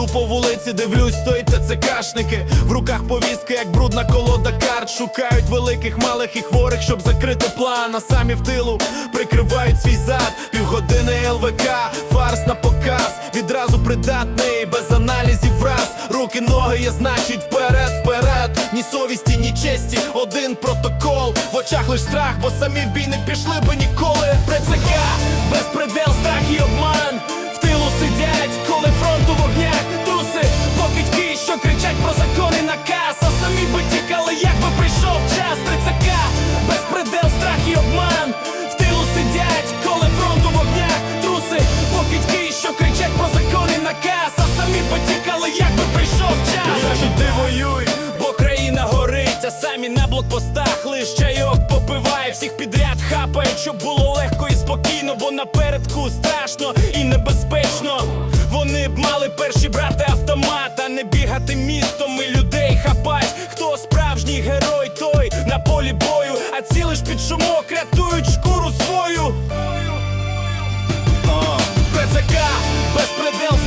Іду по вулиці, дивлюсь, стоїть ТЦКшники В руках повістки, як брудна колода карт. Шукають великих, малих і хворих, щоб закрити план. А самі в тилу прикривають свій зад. Півгодини ЛВК, фарс на показ. Відразу придатний, без аналізів враз. Руки, ноги, є значить вперед, вперед. Ні совісті, ні честі, один протокол. В очах лиш страх, бо самі в бій не пішли би ніколи. ПЦК, безпредел, страх і самі на блокпостах лиш чайок попиває. Всіх підряд хапають, щоб було легко і спокійно Бо напередку страшно і небезпечно. Вони б мали перші брати автомат, а не бігати містом і людей хапать. Хто справжній герой, той на полі бою, а ці лиш під шумок рятують шкуру свою. ПЦК, безпредел